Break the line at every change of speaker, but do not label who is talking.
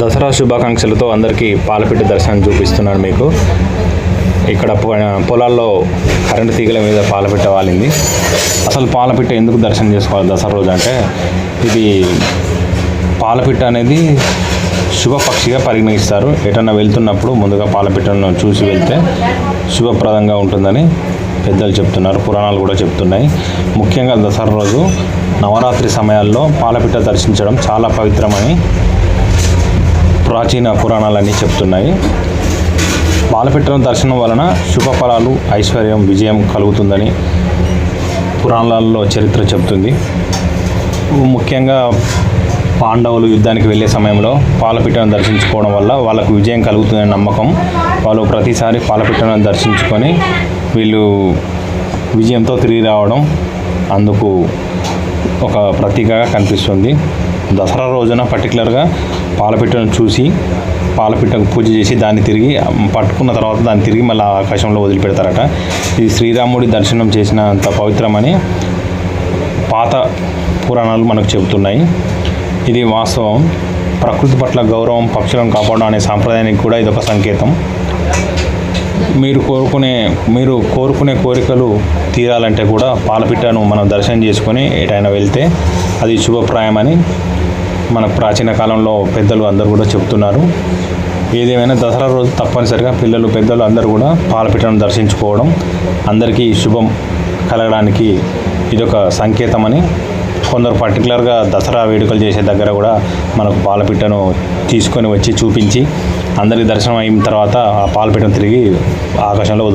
దసరా శుభాకాంక్షలతో అందరికీ పాలపిట్ట దర్శనం చూపిస్తున్నాను మీకు. ఇక్కడ పొ- పొలాల్లో కరెంటు తీగల మీద పాలపిట్ట వాలింది అసలు పాలపిట్ట ఎందుకు దర్శనం చేసుకోవాలి దసరా రోజు అంటే ఇది పాలపిట్ట అనేది శుభపక్షిగా పరిగణిస్తారు. ఎటన్నా వెళ్తున్నప్పుడు ముందుగా పాలపిట్టను చూసి వెళ్తే శుభప్రదంగా ఉంటుందని పెద్దలు చెప్తున్నారు పురాణాలు కూడా చెప్తున్నాయి. ముఖ్యంగా దసరా రోజు నవరాత్రి సమయాల్లో పాలపిట్ట దర్శించడం చాలా పవిత్రమని ప్రాచీన పురాణాలన్నీ చెప్తున్నాయి. పాలపిట్టను దర్శనం వలన శుభఫలాలు ఐశ్వర్యం విజయం కలుగుతుందని పురాణాలలో చరిత్ర చెప్తుంది ముఖ్యంగా పాండవులు యుద్ధానికి వెళ్ళే సమయంలో పాలపిట్టను దర్శించుకోవడం వల్ల వాళ్ళకు విజయం కలుగుతుందనే నమ్మకం. వాళ్ళు ప్రతిసారి పాలపిట్టను దర్శించుకొని వీళ్ళు విజయంతో తిరిగి రావడం అందుకు ఒక ప్రతీకగా కనిపిస్తుంది. దసరా రోజున పర్టికులర్గా పాలపిట్టను చూసి పాలపిట్టకు పూజ చేసి దాన్ని తిరిగి పట్టుకున్న తర్వాత దాన్ని తిరిగి మళ్ళీ ఆకాశంలో వదిలిపెడతారట. ఇది శ్రీరాముడి దర్శనం చేసినంత పవిత్రమని పాత పురాణాలు మనకు చెబుతున్నాయి. ఇది వాస్తవం. ప్రకృతి పట్ల గౌరవం పక్షులను కాపాడడం అనే సాంప్రదాయానికి కూడా ఇది ఒక సంకేతం. మీరు కోరుకునే మీరు కోరుకునే కోరికలు తీరాలంటే కూడా పాలపిట్టను మనం దర్శనం చేసుకొని ఎటైనా వెళ్తే అది శుభప్రాయమని మన ప్రాచీన కాలంలో పెద్దలు అందరూ కూడా చెప్తున్నారు. ఏదేమైనా దసరా రోజు తప్పనిసరిగా పిల్లలు పెద్దలు అందరూ కూడా పాలపిట్టను దర్శించుకోవడం అందరికీ శుభం కలగడానికి ఇదొక సంకేతమని కొందరు పర్టికులర్గా దసరా వేడుకలు చేసే దగ్గర కూడా మనకు పాలపిట్టను తీసుకొని వచ్చి చూపించి అందరికి దర్శనం అయిన తర్వాత ఆ పాలపిట్టను తిరిగి ఆకాశంలో